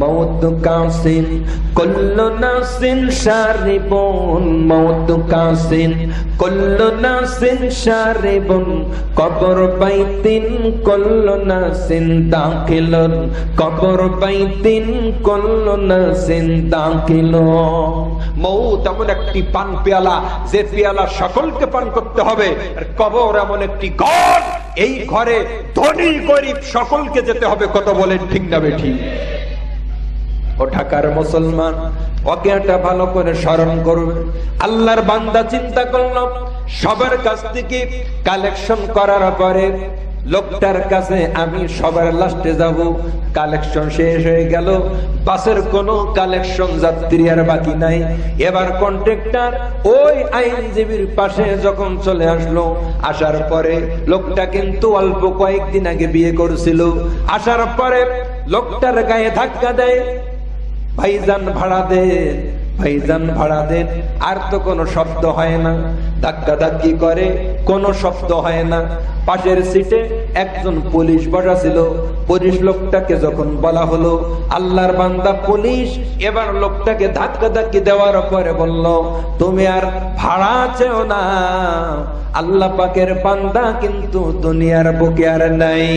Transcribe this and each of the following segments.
মৌত কাসিন কুল্লু নাসিন শারিবুন মৌত কাসিন কবর বাইতিন কুল্লু নাসিন দাখিলুন কবর বাইতিন কুল্লু নাসিন দাখিলুন মৌত একটি পান পেয়ালা যে পেয়ালা সকলকে পান করতে হবে। কবর এমন একটি ঘর এই ঘরে ধনী গরিব সকলকে যেতে হবে। কত বলেন ঠিক না বেঠি ও ঢাকার মুসলমান ওকে একটা ভালো করে স্মরণ করবে। আল্লাহর বান্দা চিন্তা করলাম সবার কাছ থেকে কালেকশন করার পরে লোকটার কাছে আমি সবার লাস্টে যাব, কালেকশন শেষ হয়ে গেল। বাসের কোনো কালেকশন যাত্রী আর বাকি নাই। এবার কন্ট্রাক্টর ওই আইনজীবীর পাশে যখন চলে আসলো, আসার পরে লোকটা কিন্তু অল্প কয়েকদিন আগে বিয়ে করেছিল। আসার পরে লোকটার গায়ে ধাক্কা দেয় ভাইজান ভাড়া দেন ভাইজান ভাড়া দেন আর তো কোনো শব্দ হয় না। ধাক্কা ধাক্কি করে, কোনো শব্দ হয় না। পাশের সিটে একজন পুলিশ বসা ছিল পুলিশ লোকটাকে যখন বলা হলো, আল্লাহর বান্দা পুলিশ, এবার লোকটাকে ধাক্কা ধাক্কি দেওয়ার পরে বলল, তুমি আর ভাড়া চেও না। আল্লাহ পাকের বান্দা কিন্তু দুনিয়ার বুকে আর নাই।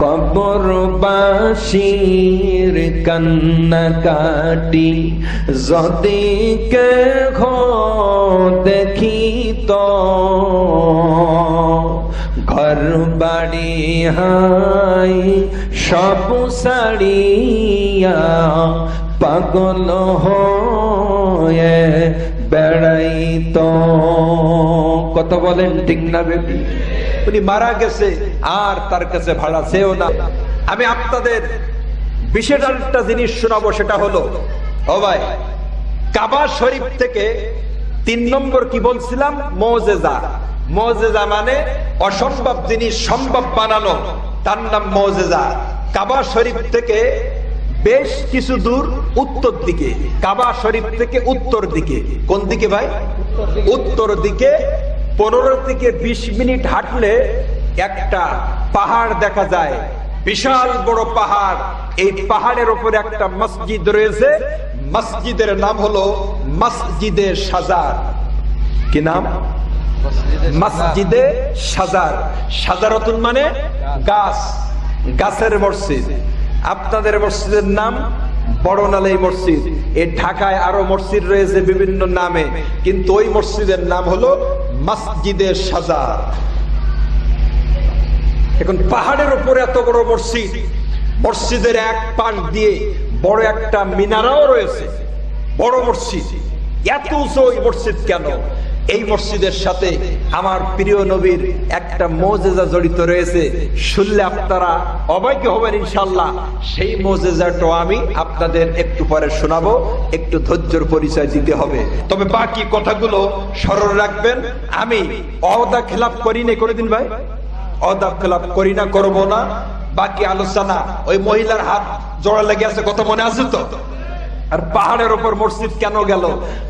কবরবাসীর কান্না কাটি যদি কে দেখি তো ঘর বাড়ি হাই সব সাড়িয়া পাগল হয়ে বেড়াই কত বলেন, ঠিক না বেবি? উনি মারা গেছে, আর তার কাছে ভাড়া চেয়েও না। আমি আপনাদের বিশেষ একটা জিনিস শোনাবো, সেটা হলো, ও ভাই, কাবা শরীফ থেকে তিন নম্বর কি বলছিলাম? মৌজেজা। মৌজেজা মানে অসম্ভব জিনিস, সম্ভব বানানো। তার নাম মৌজেজা। কাবা শরীফ থেকে বেশ কিছু দূর উত্তর দিকে, কাবা শরীফ থেকে উত্তর দিকে। কোন দিকে ভাই? উত্তর দিকে পনেরো থেকে বিশ মিনিট হাঁটলে একটা পাহাড় দেখা যায়। বিশাল বড় পাহাড়। এই পাহাড়ের উপরে একটা মসজিদ রয়েছে। মসজিদের নাম হলো মসজিদে সাজার। কি নাম? মসজিদে সাজার। সাজারতুন মানে গাছ। গাছের মসজিদ। আপনাদের মসজিদের নাম বড়নালাই মসজিদ। এই ঢাকায় আরও মসজিদ রয়েছে বিভিন্ন নামে। কিন্তু ওই মসজিদের নাম হলো মসজিদে সাজা। এখন পাহাড়ের উপরে এত বড় মসজিদ, মসজিদের এক পাশ দিয়ে বড় একটা মিনারাও রয়েছে। বড় মসজিদ। এত উঁচু ওই মসজিদ কেন? এই মসজিদের সাথে আমার প্রিয় নবীর একটা মজেজা জড়িত রয়েছে। শুনলে আপনারা অবাক হবেন ইনশাল্লাহ সেই মজেজাটাও আমি আপনাদের একটু পরে শোনাবো, একটু ধৈর্যর পরিচয় দিতে হবে। তবে বাকি কথাগুলো স্মরণ রাখবেন, আমি অদা খেলাপ করি করিনি কোনোদিন ভাই? অদা খেলাপ করি না, করব না। বাকি আলোচনা, ওই মহিলার হাত জোড়া লেগে আছে, কথা মনে আছে তো? আর পাহাড়ের উপর মসজিদ কেন গেল?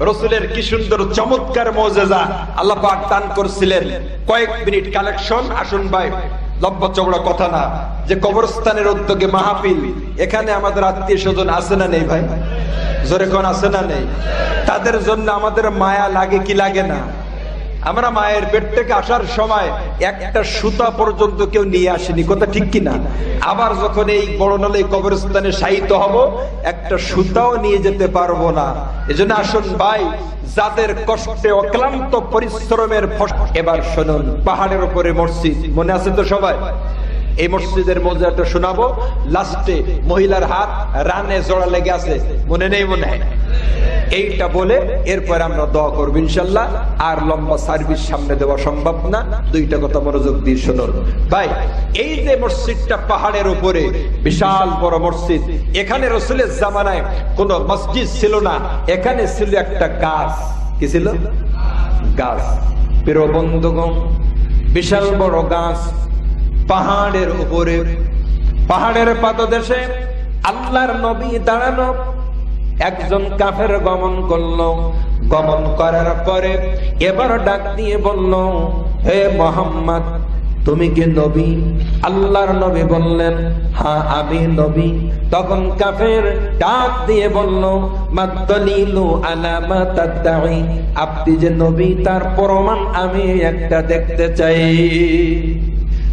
রসুলের কি সুন্দর, চমৎকার মজেজা আল্লাহ পাক দান করছিলেন। কয়েক মিনিট কালেকশন, আসুন ভাই চবড়া কথা না, যে কবরস্থানের এখানে আমাদের আত্মীয় স্বজন আছে না নেই ভাই? আছে না নেই? তাদের জন্য আমাদের মায়া লাগে কি লাগে না? আমরা মায়ের পেট থেকে আসার সময় একটা সুতা পর্যন্ত কেউ নিয়ে আসেনি। কথা ঠিক কিনা? আবার যখন এই বড়নালে কবরস্থানে শায়িত হব, একটা সুতাও নিয়ে যেতে পারব না। এজন্য আসুন ভাই, যাদের কষ্টে অক্লান্ত পরিশ্রমের এবার শুনুন, পাহাড়ের উপরে মসজিদ, মনে আছে তো সবাই? এই মসজিদের মজাটা শোনাবো। লাস্টে মহিলার হাত রানে জোড়া লেগে আছে, মনে নেই মনে? হয় এইটা বলে এরপর আমরা দোয়া করব ইনশাল্লাহ। আর লম্বা সার্ভিস সামনে দেওয়া সম্ভব না। দুইটা কথা মনোযোগ দিয়ে শুনুন। ভাই, এই যে মসজিদটা পাহাড়ের উপরে, বিশাল বড় মসজিদ, এখানে রসুলের জামানায় কোন মসজিদ ছিল না। এখানে ছিল একটা গাছ। কি ছিল? গাছ। প্রিয় বিশাল বড় গাছ পাহাড়ের উপরে। পাহাড়ের পাদদেশে আল্লাহর নবী দাঁড়ানো একজন কাফের গমন করল। গমন করার পরে এবার ডাক দিয়ে বলল, হে মোহাম্মদ, তুমি কি নবী? আল্লাহর নবী বললেন হ্যাঁ আমি নবী। তখন কাফের ডাক দিয়ে বলল আপনি যে নবী, তার প্রমাণ আমি একটা দেখতে চাই।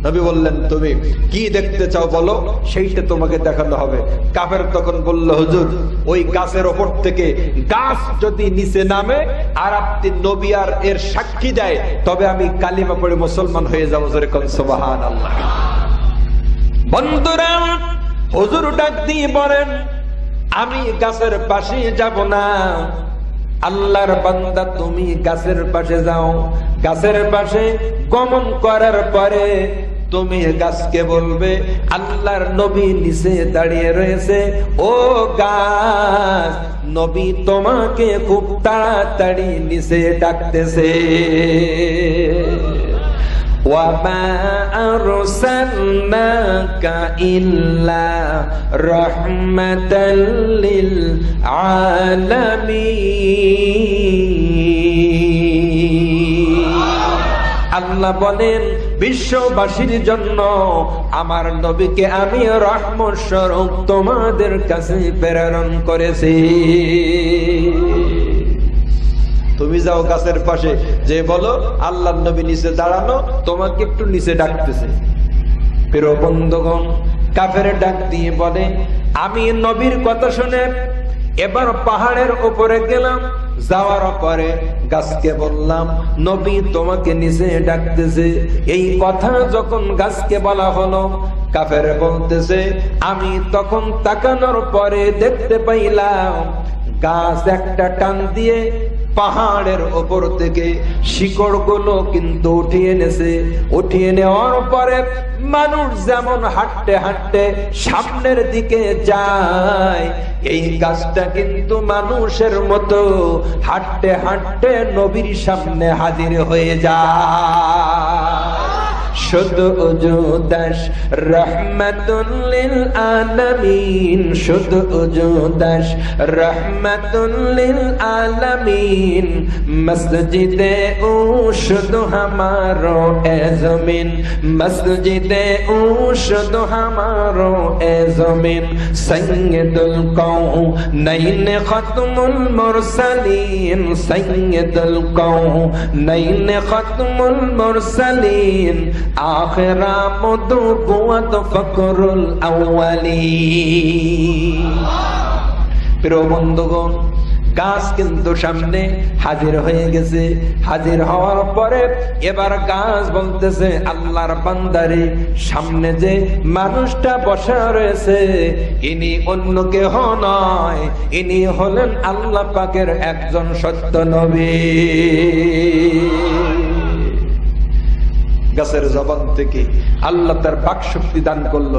নবী বললেন, তুমি কি দেখতে চাও বলো? সেইটা তোমাকে দেখানো হবে। কাফের তখন বলল, হুজুর, ওই গাছের ওপর থেকে গাছ যদি নিচে নামে আর আপনি নবী আর এর সাক্ষী দেয়, তবে আমি কালিমা পড়ে মুসলমান হয়ে যাব। যেরকম সোবাহান আল্লাহ বন্ধুরা, হুজুর ডাক দিয়ে বলেন, আমি গাছের পাশে যাব না। আল্লাহর বান্দা, তুমি গাছের পাশে যাও। গাছের পাশে গমন করার পরে তুমি গাছকে বলবে আল্লাহর নবী নিচে দাঁড়িয়ে রয়েছে ও গাছ নবী তোমাকে খুব তাড়াতাড়ি নিচে ডাকতেছে وما أرسلناك إلا رحمة للعالمين আল্লাহ বলেন বিশ্ববাসীর জন্য আমার নবীকে আমি রহমত স্বরূপ তোমাদের কাছে প্রেরণ করেছি। তুমি যাও গাছের পাশে, যে বলো আল্লাহ নবী নিচে দাঁড়ানো, তোমাকে একটু নিচে ডাকতেছে। প্রিয় বন্ধুগণ, কাফের ডাক দিয়ে বলে, আমি নবীর কথা শুনে এবার পাহাড়ের উপরে গেলাম যাওয়ার পরে গাছকে বললাম, নবী তোমাকে নিজে ডাকতেছে। এই কথা যখন গাছকে বলা হলো, কাফের বলতেছে, আমি তখন তাকানোর পরে দেখতে পাইলাম গাছ একটা টান দিয়ে পাহাড়ের ওপর থেকে শিকড়গুলো কিন্তু উঠিয়ে এনেছে। উঠিয়ে নেওয়ার পরে মানুষ যেমন হাঁটতে হাঁটতে সামনের দিকে যায়, এই গাছটা কিন্তু মানুষের মতো হাঁটতে হাঁটতে নবীর সামনে হাজির হয়ে যায়। শুধু উজুদাস রহমাতুল্লিল আলামিন। শুধু উজুদাস রহমাতুল্লিল আলামিন। মসজিদে ও শুধু হামারো এ জমিন। মসজিদে ও শুধু হামারো এ জমিন। সৈয়দুল কৌ নৈন খতমুল মুরসালিন। সৈয়দুল কৌ নৈন খতমুল মুরসালিন। আখরা মধুবুয়াত ফকরুল আউয়ালিন প্রিয় বন্ধুগণ, গাছ কিন্তু সামনে হাজির হয়ে গেছে। হাজির হওয়ার পরে এবার গাছ বলতেছে, আল্লাহর বান্দারে, সামনে যে মানুষটা বসা রয়েছে, ইনি অন্য কেহ নয়, ইনি হলেন আল্লাহ পাকের একজন সত্য নবী। গাছের জবান থেকে আল্লাহ তার বাক শক্তি দান করল।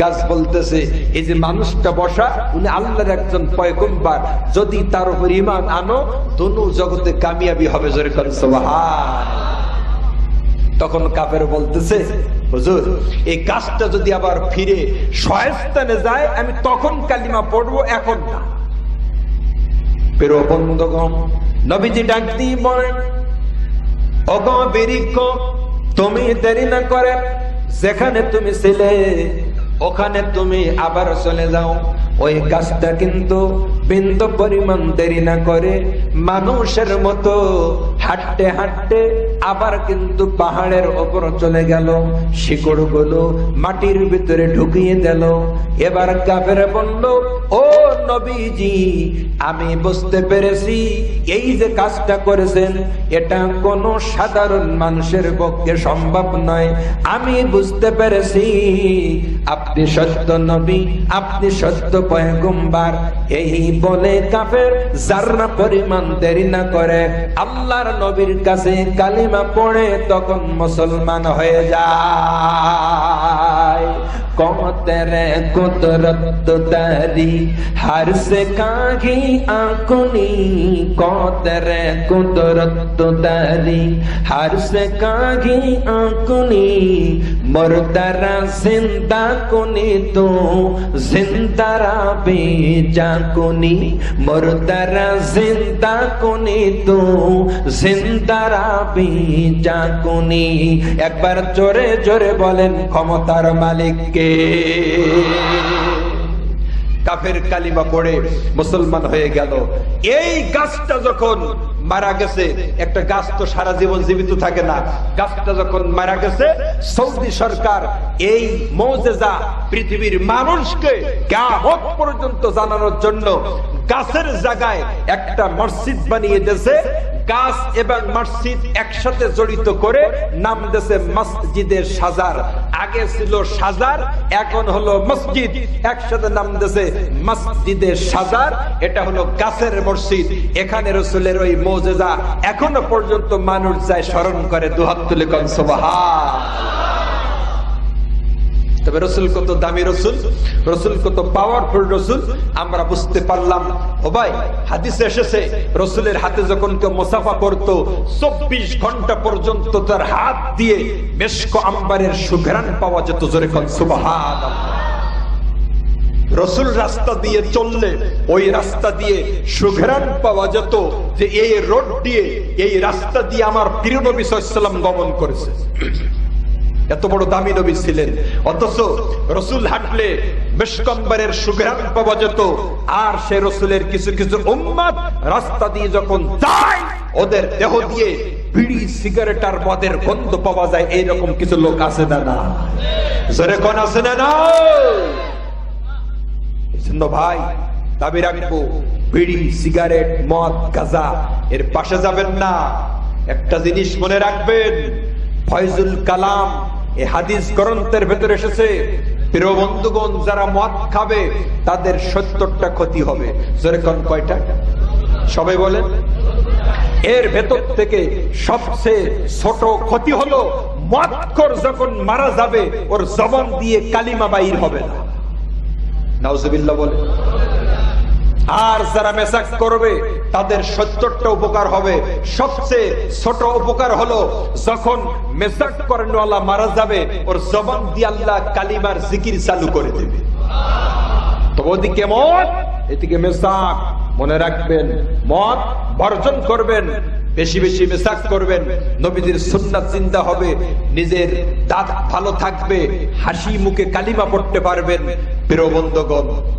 গাছ বলতেছে, এই যে মানুষটা বসা, উনি আল্লাহর একজন পয়গম্বার। যদি তার উপর ইমান আনো দনু জগতে কামিয়াবি হবে। জোরে তখন কাফের বলতেছে, হুজুর, এই গাছটা যদি আবার ফিরে শয়স্তানে যায়, আমি তখন কালিমা পড়ব এখন না। প্রিয় বন্ধুগণ, নবীজি ডাক দিয়ে বলেন অগ বিরিক্ষ তুমি দেরি না করে যেখানে তুমি ছিলে, ওখানে তুমি আবার চলে যাও। ওই গাছটা কিন্তু বিন্দু পরিমাণ দেরি না করে মানুষের মতো হাঁটতে হাঁটতে আবার কিন্তু পাহাড়ের ওপর চলে গেল। শিকড়গুলো মাটির ভিতরে ঢুকিয়ে দিল। এবার কাফের বলল, ও নবীজি, আমি বুঝতে পেরেছি এই যে কাজটা করেছেন, এটা কোন সাধারণ মানুষের পক্ষে সম্ভব নয়। আমি বুঝতে পেরেছি। আপনি সত্য নবী, আপনি সত্য পয়গম্বার। এই বলে কাফের যারা পরিমাণ দেরি না করে আল্লাহর নবীর কাছে কালিমা পড়ে তখন মুসলমান হয়ে যায়। तेरे कुदरत तारी हर से कागी आंकुनी को तेरे कुदरत तारी हर से कागी आंकुनी मुर्दरा जिंदा कुनी तू जिंदारा बेजा कुनी मुर्दरा जिंदा कुनी तू জিন্দারা বেজা কুনি একবার জোরে জোরে বলেন ক্ষমতার মালিককে কাফের কালিমা পড়ে মুসলমান হয়ে গেল। এই গাছটা যখন মারা গেছে, একটা গাছ তো সারা জীবন জীবিত থাকে না। গাছটা যখন মারা গেছে, সৌদি সরকার এই মৌজেজা পৃথিবীর মানুষকে কিয়ামত পর্যন্ত জানানোর জন্য গাছের জায়গায় একটা মসজিদ বানিয়ে দিয়েছে। এবং মসজিদ একসাথে জড়িত করে নাম দিয়েছে মসজিদের সাজার। আগে ছিল সাজার, এখন হলো মসজিদ। একসাথে নাম দিয়েছে মসজিদের সাজার, এটা হলো গাছের মসজিদ। এখানে রসুলের ওই মৌজেজা এখনও পর্যন্ত মানুষ যায় স্মরণ করে দুহাত তুলে। তবে রসুল কত দামি রসুল রসুল কত পাওয়ারফুল রসুল, আমরা বুঝতে পারলাম। ও ভাই, হাদিসে এসেছে, রসুলের হাতে যখন কেউ মোসাফা করত, চব্বিশ ঘণ্টা পর্যন্ত তার হাত দিয়ে মেশক আম্বারের সুঘ্রাণ পাওয়া যেত জোরে সুবহান রসুল রাস্তা দিয়ে চললে, ওই রাস্তা দিয়ে সুঘ্রাণ পাওয়া যেত যে এই রোড দিয়ে, এই রাস্তা দিয়ে আমার প্রিয় নবী সাল্লাম গমন করেছে। এত বড় দামি নবী ছিলেন। অথচ রসুল হাঁটলে বেশকম্বরের সুগ্রাম পাওয়া যেত। আর সে রসুলের কিছু কিছু উম্মাদ রাস্তা দিয়ে যখন যায়, ওদের দেহ দিয়ে বিড়ি, সিগারেট আর মদের গন্ধ পাওয়া যায়। এইরকম কিছু লোক আছে না না জোরে কোন আছে না না ভাই, দাবি রাখব, বিড়ি, সিগারেট, মদ, গাজা, এর পাশে যাবেন না। একটা জিনিস মনে রাখবেন, ফয়জুল কালাম এ হাদিস গ্রন্থের ভেতরে এসেছে, প্রিয় বন্ধুগণ, যারা মদ খাবে, তাদের সত্তরটা ক্ষতি হবে। জোরে কোন কয়টা? সবাই বলেন। এর ভেতর থেকে সবচেয়ে ছোট ক্ষতি হলো মদকর যখন মারা যাবে, ওর জবান দিয়ে কালিমা বাইর হবে না। নাউজুবিল্লাহ বলে আর যারা মেসাক করবে তাদের সত্তরটা উপকার হবে। সবচেয়ে ছোট উপকার হলো যখন মেসাক করেনওয়ালা মারা যাবে, ওর জবান দিয়ে আল্লাহ কালিমার জিকির চালু করে দেবে। ওদিকে এদিকে মনে রাখবেন মত বর্জন করবেন। বেশি বেশি মেসাক করবেন। নবীদের সুন্নাত চিন্তা হবে। নিজের দাঁত ভালো থাকবে। হাসি মুখে কালিমা পড়তে পারবেন। প্রিয়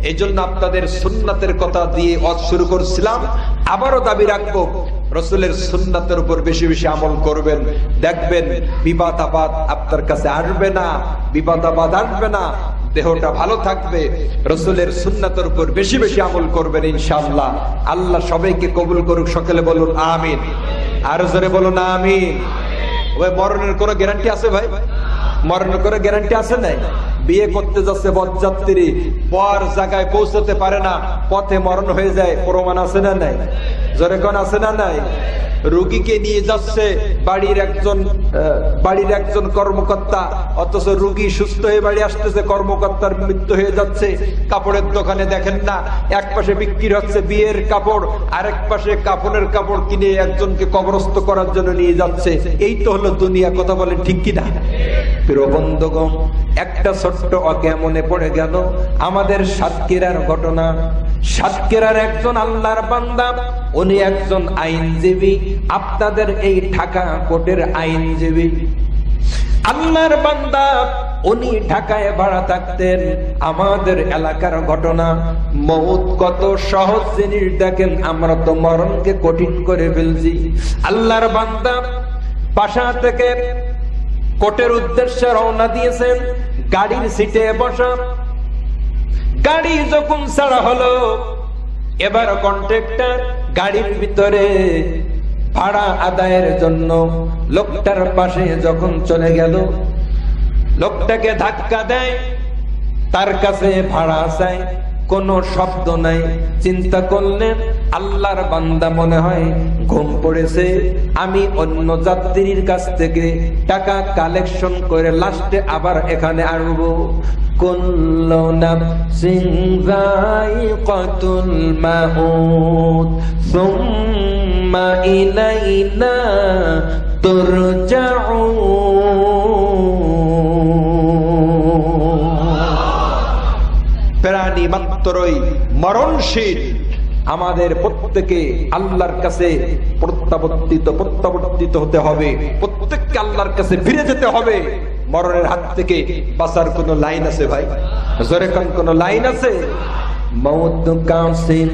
এই জন্য আপনাদের সুন্নাতের কথা দিয়ে অজ শুরু করছিলাম। আবারও দাবি রাখব, রসুলের সুন্নাতের উপর বেশি বেশি আমল করবেন। দেখবেন বিবাদ আপনার কাছে আসবে না বিবাদ আসবে না। দেহটা ভালো থাকবে, রসুলের সুন্নাতের উপর বেশি বেশি আমল করবেন ইনশাআল্লাহ। আল্লাহ সবাইকে কবুল করুক, সকলে বলুন, আমিন। আরও জোরে বলুন, আমিন। ওই মরণের কোনো গ্যারান্টি আছে ভাই? মরণের কোনো গ্যারান্টি আছে নাই? বিয়ে করতে যাচ্ছে বরযাত্রী, পর জায়গায় পৌঁছতে পারে না, পথে মরণ হয়ে যায়, প্রমাণ আছে না নাই? জোরে আছে না নাই? রুগীকে নিয়ে যাচ্ছে বাড়ির একজন বাড়ির একজন কর্মকর্তা, অথচ রুগী সুস্থ হয়ে বাড়ি আসতেছে, কর্মকর্তার মৃত্যু হয়ে যাচ্ছে, কাপড়ের দোকানে দেখেন না, এক পাশে বিক্রি হচ্ছে বিয়ের কাপড়, আরেক পাশে কাপড়ের কাপড় কিনে একজনকে কবরস্থ করার জন্য নিয়ে যাচ্ছে। এই তো হলো দুনিয়া, কথা বলে ঠিক কিনা? প্রিয় বন্ধুগণ, একটা ছোট্ট অজ্ঞা মনে পড়ে গেল আমাদের সাতক্ষীরার ঘটনা। সাতক্ষীরার একজন আল্লাহর বান্দা, উনি একজন আইনজীবী, আপনাদের এই ঢাকা কোর্টের আইনজীবী। আল্লাহর বান্দা, উনি ঢাকায় ভাড়া থাকতেন। আমাদের এলাকার ঘটনা মৌত কত সহজ জিনিস দেখেন, আমরা তো মরণকে কঠিন করে ফেলছি। আল্লাহর বান্দা, পাশা থেকে কোর্টের উদ্দেশ্যে রওনা দিয়েছেন। গাড়ির সিটে বসা। গাড়ি যখন ছাড়া হলো, এবার কন্ট্রাক্টর গাড়ির ভিতরে ভাড়া আদায়ের জন্য লোকটার পাশে যখন চলে গেল, লোকটাকে ধাক্কা দেয়, তার কাছে ভাড়া চায়। কোনো শব্দ নাই। চিন্তা করলেন আল্লাহর বান্দা মনে হয় ঘুম পড়েছে। আমি অন্য যাত্রীর কাছ থেকে টাকা কালেকশন করে লাস্টে আবার এখানে আসব কুল্লু নাফসিন মরণশীল। আমাদের প্রত্যেকে আল্লাহর কাছে প্রত্যাবর্তিত প্রত্যাবর্তিত হতে হবে। প্রত্যেককে আল্লাহর কাছে ফিরে যেতে হবে। মরণের হাত থেকে বাঁচার কোন লাইন আছে ভাই? জোরে কোন লাইন আছে? মৌত কাসিন,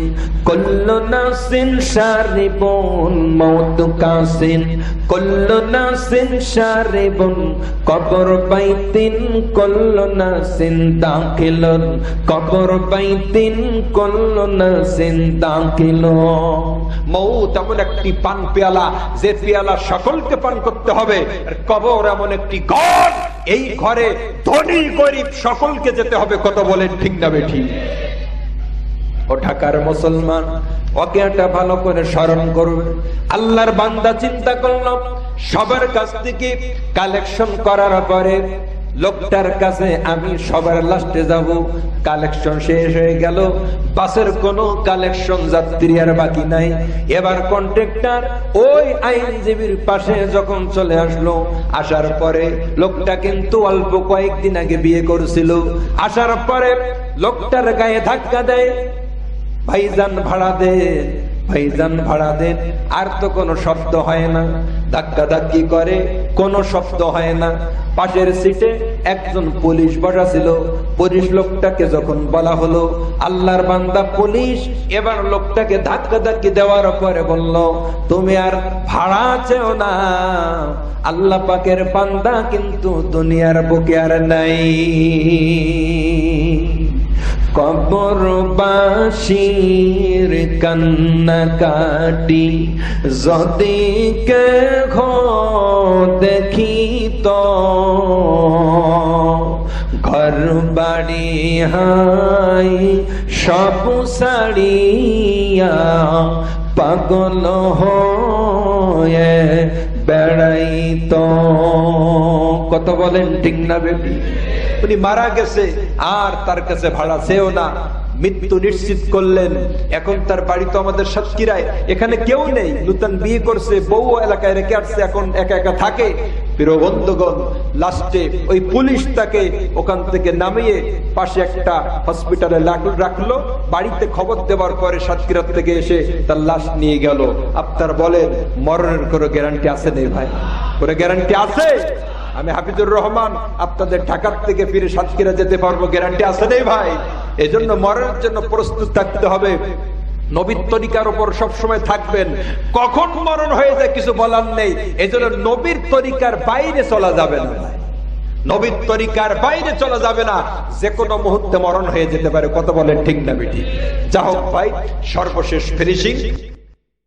কুল্লু নাসিন শারিবুন মৌত কাসিন, কুল্লু নাসিন শারিবুন কবর বাইতিন, কুল্লু নাসিন দাখিলুন, কবর বাইতিন, কুল্লু নাসিন দাখিলুন। মৌত এমন একটি পান পেয়ালা, যে পেয়ালা সকলকে পান করতে হবে। কবর এমন একটি ঘর, এই ঘরে ধনী গরিব সকলকে যেতে হবে কত বলেন ঠিক না বেঠি। ও ঢাকার মুসলমান ওকে একটা ভালো করে স্মরণ করবে। আল্লাহর বান্দা চিন্তা করল, সবার কাছ থেকে কালেকশন করার পরে লোকটার কাছে আমি সবার লাস্টে যাব, কালেকশন শেষ হয়ে গেল। বাসের কোনো কালেকশন যাত্রী আর বাকি নাই। এবার কন্ট্রাক্টর ওই আইনজীবীর পাশে যখন চলে আসলো, আসার পরে লোকটা কিন্তু অল্প কয়েকদিন আগে বিয়ে করেছিল। আসার পরে লোকটার গায়ে ধাক্কা দেয় ভাইজান ভাড়া দেন ভাইজান ভাড়া দেন আর তো কোনো শব্দ হয় না। ধাক্কা ধাক্কি করে, কোনো শব্দ হয় না। পাশের সিটে একজন পুলিশ বসা ছিল। পুলিশ লোকটাকে যখন বলা হলো, আল্লাহর বান্দা পুলিশ, এবার লোকটাকে ধাক্কা ধাক্কি দেওয়ার পরে বলল, তুমি আর ভাড়া চেও না। আল্লাহ পাকের বান্দা কিন্তু দুনিয়ার বুকে আর নাই। কবরবাসীর কান্না কাটি। যদি কে দেখি তো ঘর বাড়ি হাই সব সারিয়া পাগল হয়ে বেড়াই কত বলেন, ঠিক না, বেবি? উনি মারা গেছে, আর তার কাছে ভাড়া চেয়েও না। মৃত্যু নিশ্চিত করলেন। এখন তার বাড়ি তো আমাদের সাতক্ষীরায়। এখানে কেউ নেই। নূতন বিয়ে করছে, বউ এলাকায় রেখে আসছে, এখন একা একা থাকে। লাস্টে ওই পুলিশ তাকে ওখান থেকে নামিয়ে পাশে একটা হসপিটালে রাখল। বাড়িতে খবর দেওয়ার পরে সাতক্ষীরা থেকে এসে তার লাশ নিয়ে গেল। আপনার বলেন, মরণের কোনো গ্যারান্টি আছে নেই ভাই? কোনো গ্যারান্টি আছে? আমি হাফিজুর রহমান, আপনাদের ঢাকার থেকে ফিরে সাতক্ষীরা যেতে পারব, গ্যারান্টি আছে নেই ভাই। এজন্য মরণের জন্য প্রস্তুত থাকতে হবে। নবীর তরিকার উপর সবসময় থাকবেন। কখন মরণ হয়ে যায় কিছু বলার নেই। এজন্য নবীর তরিকার বাইরে চলা যাবে না। নবীর তরিকার বাইরে চলা যাবে না। যে কোনো মুহূর্তে মরণ হয়ে যেতে পারে। কত বলেন ঠিক না বেটি যা হোক ভাই, সর্বশেষ ফিনিশিং